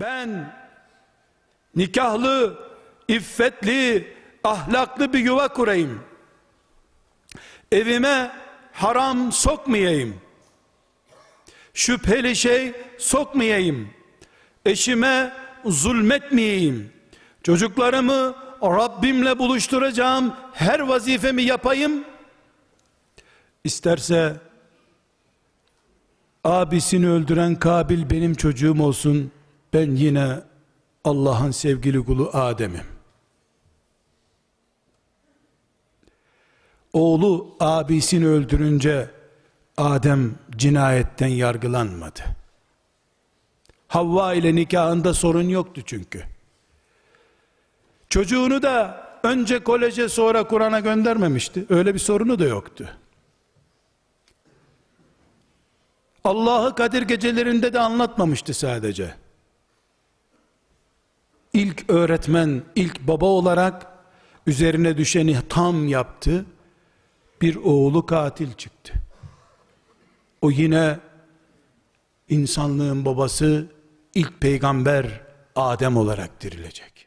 Ben nikahlı, iffetli, ahlaklı bir yuva kurayım. Evime haram sokmayayım. Şüpheli şey sokmayayım. Eşime zulmetmeyeyim. Çocuklarımı Rabbimle buluşturacağım her vazifemi yapayım. İsterse abisini öldüren Kabil benim çocuğum olsun. Ben yine Allah'ın sevgili kulu Adem'im. Oğlu abisini öldürünce Adem cinayetten yargılanmadı. Havva ile nikahında sorun yoktu çünkü. Çocuğunu da önce koleje sonra Kur'an'a göndermemişti. Öyle bir sorunu da yoktu. Allah'ı Kadir gecelerinde de anlatmamıştı sadece. İlk öğretmen, ilk baba olarak üzerine düşeni tam yaptı. Bir oğlu katil çıktı. O yine insanlığın babası ilk peygamber Adem olarak dirilecek.